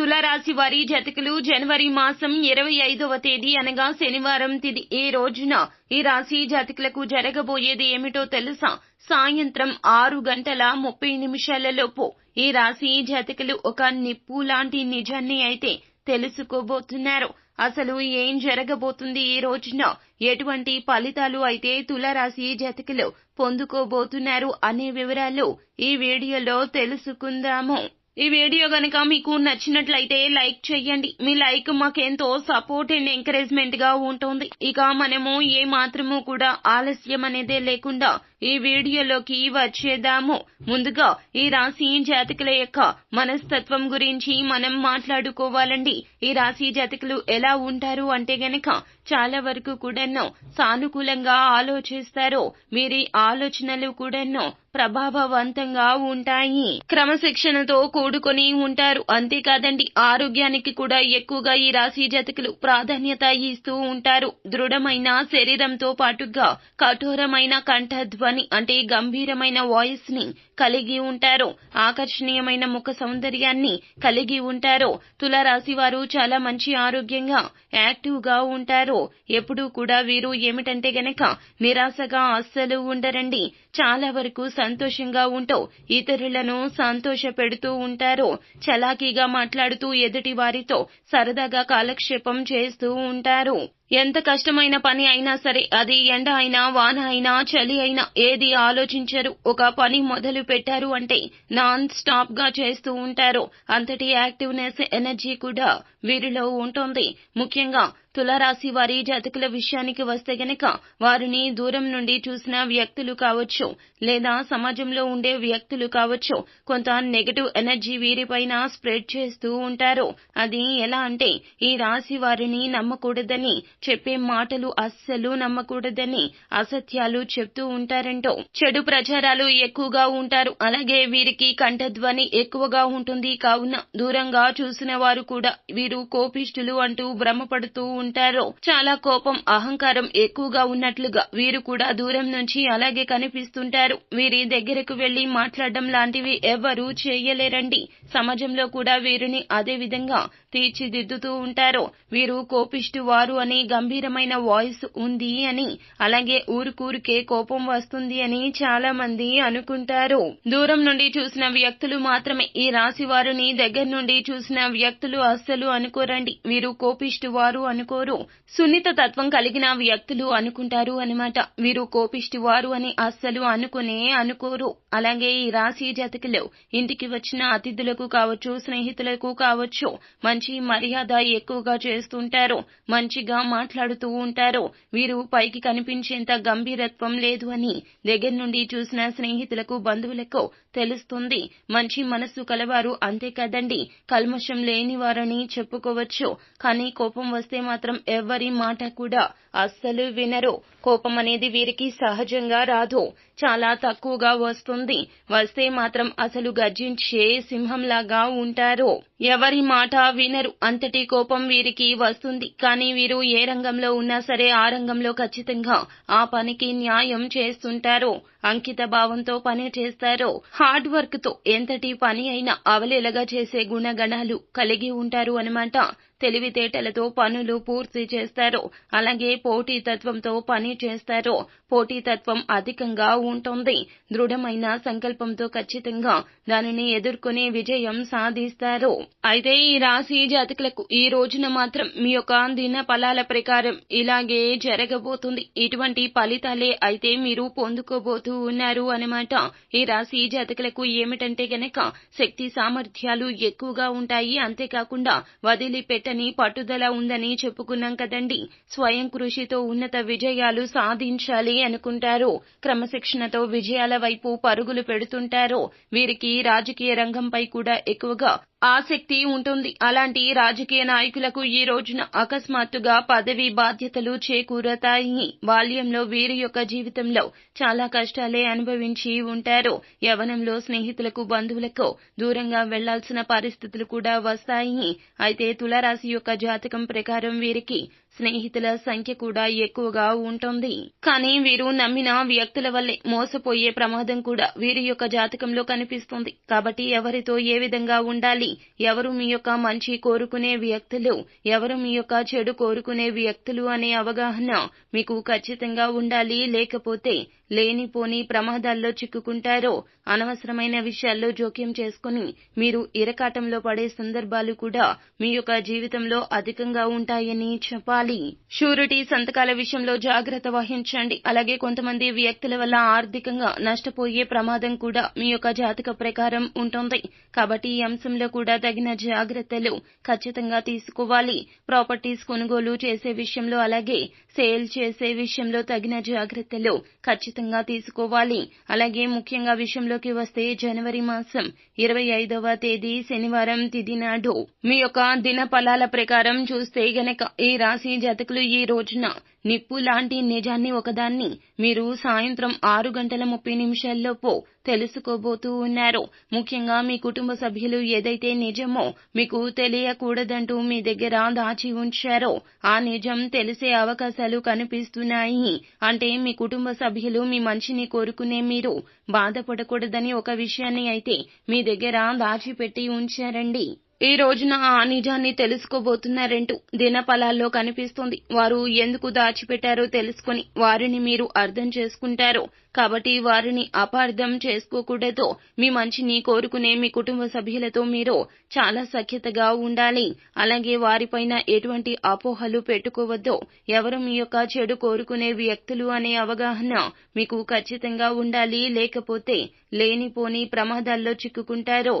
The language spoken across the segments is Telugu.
తులారాశి వారి జతకులు జనవరి మాసం ఇరవై ఐదవ తేదీ అనగా శనివారం తిది ఈ రోజున ఈ రాశి జాతకులకు జరగబోయేది ఏమిటో తెలుసా? సాయంత్రం ఆరు గంటల ముప్పై నిమిషాలలోపు ఈ రాశి జాతకులు ఒక నిప్పు లాంటి నిజాన్ని అయితే తెలుసుకోబోతున్నారు. అసలు ఏం జరగబోతుంది ఈ రోజున? ఎటువంటి ఫలితాలు అయితే తులారాశి జాతకులు పొందుకోబోతున్నారు అనే వివరాలు ఈ వీడియోలో తెలుసుకుందాము. ఈ వీడియో గనక మీకు నచ్చినట్లయితే లైక్ చేయండి మీ లైక్ మాకెంతో సపోర్ట్ అండ్ ఎంకరేజ్మెంట్గా ఉంటుంది. ఇక మనము ఏ మాత్రము కూడా ఆలస్యం అనేదే లేకుండా ఈ వీడియోలోకి వచ్చేద్దాము. ముందుగా ఈ రాశి జాతకుల యొక్క మనస్తత్వం గురించి మనం మాట్లాడుకోవాలండి. ఈ రాశి జాతకులు ఎలా ఉంటారు అంటే గనక చాలా వరకు కూడాను సానుకూలంగా ఆలోచిస్తారు. వీరి ఆలోచనలు కూడాను ప్రభావవంతంగా ఉంటాయి. క్రమశిక్షణతో కూడుకొని ఉంటారు. అంతేకాదండి ఆరోగ్యానికి కూడా ఎక్కువగా ఈ రాశి జాతకులు ప్రాధాన్యత ఇస్తూ ఉంటారు. దృఢమైన శరీరంతో పాటుగా కఠోరమైన కంఠధ్వని అంటే గంభీరమైన వాయిస్ని కలిగి ఉంటారో. ఆకర్షణీయమైన ముఖ సౌందర్యాన్ని కలిగి ఉంటారో. తులారాశి వారు చాలా మంచి ఆరోగ్యంగా యాక్టివ్గా ఉంటారో. ఎప్పుడూ కూడా వీరు ఏమిటంటే గనక నిరాశగా అస్సలు ఉండరండి. చాలా వరకు సంతోషంగా ఉంటూ ఇతరులను సంతోష పెడుతూ ఉంటారో. చలాకీగా మాట్లాడుతూ ఎదుటి వారితో సరదాగా కాలక్షేపం చేస్తూ ఉంటారు. ఎంత కష్టమైన పని అయినా సరే అది ఎండ అయినా వాన అయినా చలి అయినా ఏది ఆలోచించరు. ఒక పని మొదలు పెట్టారు అంటే నాన్ స్టాప్గా చేస్తూ ఉంటారు. అంతటి యాక్టివ్నెస్ ఎనర్జీ కూడా వీరిలో ఉంటుంది. ముఖ్యంగా తులారాశి వారి జాతకుల విషయానికి వస్తే గనక వారిని దూరం నుండి చూసిన వ్యక్తులు కావచ్చు లేదా సమాజంలో ఉండే వ్యక్తులు కావచ్చు కొంత నెగటివ్ ఎనర్జీ వీరిపైన స్ప్రెడ్ చేస్తూ ఉంటారు. అది ఎలా అంటే ఈ రాశి వారిని నమ్మకూడదని చెప్పే మాటలు అస్సలు నమ్మకూడదని అసత్యాలు చెప్తూ ఉంటారంటో చెడు ప్రచారాలు ఎక్కువగా ఉంటారు. అలాగే వీరికి కంఠధ్వని ఎక్కువగా ఉంటుంది. కావున దూరంగా చూసిన వారు కూడా వీరు కోపిష్ఠులు అంటూ భ్రమపడుతూ ఉంటారో. చాలా కోపం అహంకారం ఎక్కువగా ఉన్నట్లుగా వీరు కూడా దూరం నుంచి అలాగే కనిపిస్తుంటారు. వీరి దగ్గరకు వెళ్ళి మాట్లాడడం లాంటివి ఎవరూ చేయలేరండి. సమాజంలో కూడా వీరిని అదే విధంగా తీర్చిదిద్దుతూ ఉంటారు. వీరు కోపిష్టి వారు అని గంభీరమైన వాయిస్ ఉంది అని అలాగే ఊరుకూరికే కోపం వస్తుంది అని చాలా మంది అనుకుంటారు. దూరం నుండి చూసిన వ్యక్తులు మాత్రమే ఈ రాశి వారిని దగ్గర నుండి చూసిన వ్యక్తులు అస్సలు అనుకోరండి. వీరు కోపిష్టి వారు అనుకోరు సున్నిత తత్వం కలిగిన వ్యక్తులు అనుకుంటారు అనమాట వీరు కోపిష్టి వారు అని అస్సలు అనుకునే అనుకోరు. అలాగే ఈ రాశి జాతకులు ఇంటికి వచ్చిన అతిథులకు కావచ్చు స్నేహితులకు కావచ్చు మంచి మర్యాద ఎక్కువగా చేస్తుంటారు. మంచిగా మాట్లాడుతూ ఉంటారు. వీరు పైకి కనిపించేంత గంభీరత్వం లేదు అని దగ్గర నుండి చూసిన స్నేహితులకు బంధువులకు తెలుస్తుంది. మంచి మనస్సు కలవారు అంతే కదండి. కల్మషం లేని వారని చెప్పుకోవచ్చు. కానీ కోపం వస్తే మాత్రం మాత్రం ఎవ్వరి మాట కూడా అస్సలు వినరు. కోపం అనేది వీరికి సహజంగా రాదు. చాలా తక్కువగా వస్తుంది. వస్తే మాత్రం అసలు గర్జించే సింహంలాగా ఉంటారు? ఎవరి మాట వినరు. అంతటి కోపం వీరికి వస్తుంది. కానీ వీరు ఏ రంగంలో ఉన్నా సరే ఆ రంగంలో ఖచ్చితంగా ఆ పనికి న్యాయం చేస్తుంటారు? అంకిత భావంతో పని చేస్తారు? హార్డ్ వర్క్తో ఎంతటి పని అయినా అవలేలగా చేసే గుణగణాలు కలిగి ఉంటారు అనమాట తెలివితేటలతో పనులు పూర్తి చేస్తారు? అలాగే పోటీతత్వంతో పని చేస్తారు? పోటీతత్వం అధికంగా ఉంటుంది. దృఢమైన సంకల్పంతో ఖచ్చితంగా దానిని ఎదుర్కొనే విజయం సాధిస్తారు. అయితే ఈ రాశి జాతకులకు ఈ రోజున మాత్రం మీ యొక్క దిన ఫలాల ప్రకారం ఇలాగే జరగబోతుంది. ఇటువంటి ఫలితాలే అయితే మీరు పొందుకోబోతూ ఉన్నారు అన్నమాట. ఈ రాశి జాతకులకు ఏమిటంటే గనక శక్తి సామర్థ్యాలు ఎక్కువగా ఉంటాయి. అంతేకాకుండా వదిలిపెట్టని పట్టుదల ఉందని చెప్పుకున్నాం కదండి. స్వయం కృషితో ఉన్నత విజయాలు సాధించాలి అనుకుంటారు. క్రమశిక్షణ ఆలోచనతో విజయాల వైపు పరుగులు పెడుతుంటారో వీరికి రాజకీయ రంగంపై కూడా ఎక్కువగా ఆసక్తి ఉంటుంది. అలాంటి రాజకీయ నాయకులకు ఈ రోజున అకస్మాత్తుగా పదవి బాధ్యతలు చేకూరతాయి. బాల్యంలో వీరి యొక్క జీవితంలో చాలా కష్టాలే అనుభవించి ఉంటారు. యవనంలో స్నేహితులకు బంధువులకు దూరంగా వెళ్ళాల్సిన పరిస్థితులు కూడా వస్తాయి. అయితే తులరాశి యొక్క జాతకం ప్రకారం వీరికి స్నేహితుల సంఖ్య కూడా ఎక్కువగా ఉంటుంది. కానీ వీరు నమ్మిన వ్యక్తుల వల్లే మోసపోయే ప్రమాదం కూడా వీరి యొక్క జాతకంలో కనిపిస్తుంది. కాబట్టి ఎవరితో ఏ విధంగా ఉండాలి? ఎవరు మీ యొక్క మంచి కోరుకునే వ్యక్తులు? ఎవరు మీ యొక్క చెడు కోరుకునే వ్యక్తులు అనే అవగాహన మీకు ఖచ్చితంగా ఉండాలి. లేకపోతే లేనిపోని ప్రమాదాల్లో చిక్కుకుంటారో అనవసరమైన విషయాల్లో జోక్యం చేసుకుని మీరు ఇరకాటంలో పడే సందర్భాలు కూడా మీ యొక్క జీవితంలో అధికంగా ఉంటాయని చెప్పాలి. షూరిటీ సంతకాల విషయంలో జాగ్రత్త వహించండి. అలాగే కొంతమంది వ్యక్తుల వల్ల ఆర్థికంగా నష్టపోయే ప్రమాదం కూడా మీ యొక్క జాతక ప్రకారం ఉంటుంది. కాబట్టి ఈ అంశంలో కూడా తగిన జాగ్రత్తలు ఖచ్చితంగా తీసుకోవాలి. ప్రాపర్టీస్ కొనుగోలు చేసే విషయంలో అలాగే సేల్ చేసే విషయంలో తగిన జాగ్రత్తలు ఖచ్చితంగా తీసుకోవాలి. అలాగే ముఖ్యంగా విషయంలోకి వస్తే జనవరి మాసం ఇరవై ఐదవ తేదీ శనివారం తిది నాడు. మీ యొక్క దిన ఫలాల ప్రకారం చూస్తే గనక ఈ రాశి జాతకులు ఈ రోజున నిప్పు లాంటి నిజాన్ని ఒకదాన్ని మీరు సాయంత్రం ఆరు గంటల ముప్పై నిమిషాల్లోపు తెలుసుకోబోతూ ఉన్నారు. ముఖ్యంగా మీ కుటుంబ సభ్యులు ఏదైతే నిజమో మీకు తెలియకూడదంటూ మీ దగ్గర దాచి ఉంచారో ఆ నిజం తెలిసే అవకాశాలు కనిపిస్తున్నాయి. అంటే మీ కుటుంబ సభ్యులు మీ మంచిని కోరుకునే మీరు బాధపడకూడదని ఒక విషయాన్ని అయితే మీ దగ్గర దాచిపెట్టి ఉంచారండి. ఈ రోజున ఆ నిజాన్ని తెలుసుకోబోతున్నారంటూ దినఫలాల్లో కనిపిస్తుంది. వారు ఎందుకు దాచిపెట్టారో తెలుసుకుని వారిని మీరు అర్థం చేసుకుంటారు. కాబట్టి వారిని అపార్థం చేసుకోకూడదు. మీ మంచిని కోరుకునే మీ కుటుంబ సభ్యులతో మీరు చాలా సఖ్యతగా ఉండాలి. అలాగే వారిపైన ఎటువంటి అపోహలు పెట్టుకోవద్దు. ఎవరు మీ యొక్క చెడు కోరుకునే వ్యక్తులు అనే అవగాహన మీకు ఖచ్చితంగా ఉండాలి. లేకపోతే లేనిపోని ప్రమాదాల్లో చిక్కుకుంటారో.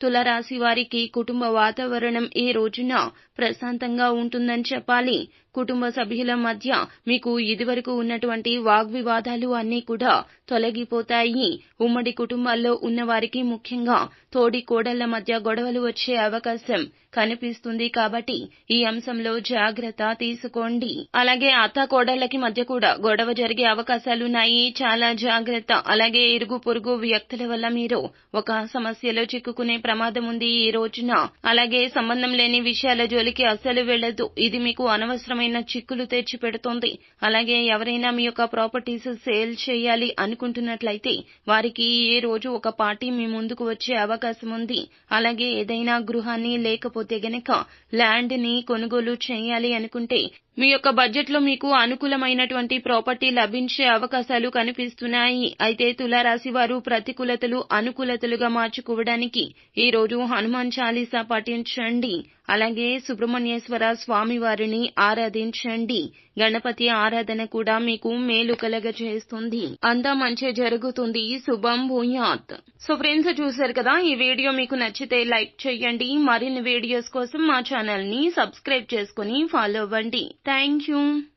తులరాశి వారికి కుటుంబ వాతావరణం ఈ రోజున ప్రశాంతంగా ఉంటుందని చెప్పాలి? కుటుంబ సభ్యుల మధ్య మీకు ఇదివరకు ఉన్నటువంటి వాగ్వివాదాలు అన్నీ కూడా తొలగిపోతాయి. ఉమ్మడి కుటుంబాల్లో ఉన్నవారికి ముఖ్యంగా తోడి కోడళ్ళ మధ్య గొడవలు వచ్చే అవకాశం కనిపిస్తుంది కాబట్టి ఈ అంశంలో జాగ్రత్త తీసుకోండి. అలాగే అత్త కోడళ్ళకి మధ్య కూడా గొడవ జరిగే అవకాశాలున్నాయి చాలా జాగ్రత్త. అలాగే ఇరుగు పొరుగు వ్యక్తుల వల్ల మీరు ఒక సమస్యలో చిక్కుకునే ప్రమాదం ఉంది ఈ రోజున. అలాగే సంబంధం లేని విషయాల జోలికి అస్సలు వెళ్ళదు ఇది మీకు అనవసరం రకమైన చిక్కులు తెచ్చి పెడుతోంది. అలాగే ఎవరైనా మీ యొక్క ప్రాపర్టీస్ సేల్ చేయాలి అనుకుంటున్నట్లయితే వారికి ఏ రోజు ఒక పార్టీ మీ ముందుకు వచ్చే అవకాశం ఉంది. అలాగే ఏదైనా గృహాన్ని లేకపోతే గనక ల్యాండ్ని కొనుగోలు చేయాలి అనుకుంటే మీ యొక్క బడ్జెట్లో మీకు అనుకూలమైనటువంటి ప్రాపర్టీ లభించే అవకాశాలు కనిపిస్తున్నాయి. అయితే తులారాశి వారు ప్రతికూలతలు అనుకూలతలుగా మార్చుకోవడానికి ఈ రోజు హనుమాన్ చాలీసా పఠించండి అలాగే సుబ్రహ్మణ్యేశ్వర స్వామి వారిని ఆరాధించండి. గణపతి ఆరాధన కూడా మీకు మేలు కలగ చేస్తుంది అంతా మంచి జరుగుతుంది. శుభం భూయాత్. సో ఫ్రెండ్స్ చూశారు కదా ఈ వీడియో మీకు నచ్చితే లైక్ చేయండి. మరిన్ని వీడియోస్ కోసం మా ఛానల్ని సబ్స్క్రైబ్ చేసుకుని ఫాలో అవ్వండి. thank you